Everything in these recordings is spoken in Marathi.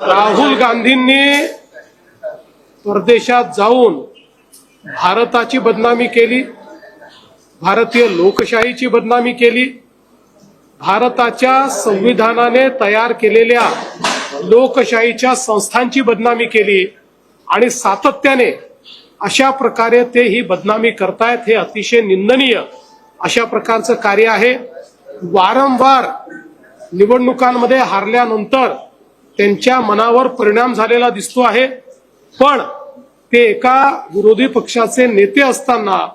राहुल गांधींनी परदेशात जाऊन भारताची बदनामी केली भारतीय लोकशाहीची बदनामी केली भारताच्या संविधानाने तयार केलेल्या लोकशाहीच्या संस्थांची बदनामी केली आणि सातत्याने अशा प्रकारे ते ही बदनामी करतायत हे अतिशय निंदनीय अशा प्रकारचं कार्य आहे. वारंवार निवडणुकांमध्ये हारल्यानंतर त्यांच्या मनावर परिणाम झालेला दिसतो आहे. पण ते एका विरोधी पक्षाचे नेते असताना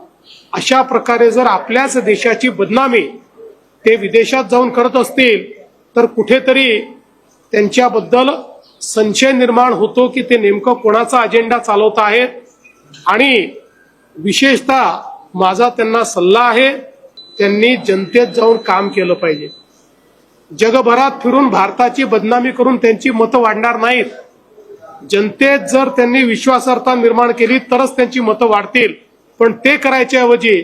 अशा प्रकारे जर आपल्याच देशाची बदनामी ते विदेशात जाऊन करत असतील तर कुठेतरी त्यांच्याबद्दल संशय निर्माण होतो की ते नेमकं कोणाचा अजेंडा चालवत आहेत. आणि विशेषतः माझा त्यांना सल्ला आहे त्यांनी जनतेत जाऊन काम केलं पाहिजे. जगभरात फिरून भारताची बदनामी करून त्यांची मतं वाढणार नाहीत. जनतेत जर त्यांनी विश्वासार्हता निर्माण केली तरच त्यांची मतं वाढतील. पण ते करायच्याऐवजी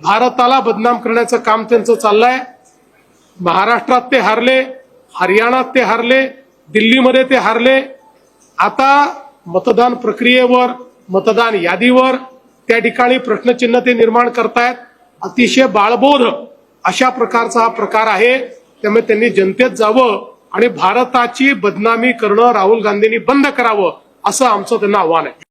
भारताला बदनाम करण्याचं काम त्यांचं चाललंय. महाराष्ट्रात ते हारले हरियाणात ते हारले दिल्लीमध्ये ते हारले. आता मतदान प्रक्रियेवर मतदान यादीवर त्या ठिकाणी प्रश्नचिन्ह ते निर्माण करतायत. अतिशय बाळबोध अशा प्रकारचा हा प्रकार आहे. त्यामुळे त्यांनी जनतेत जावं आणि भारताची बदनामी करणं राहुल गांधींनी बंद करावं असं आमचं त्यांना आव्हान आहे.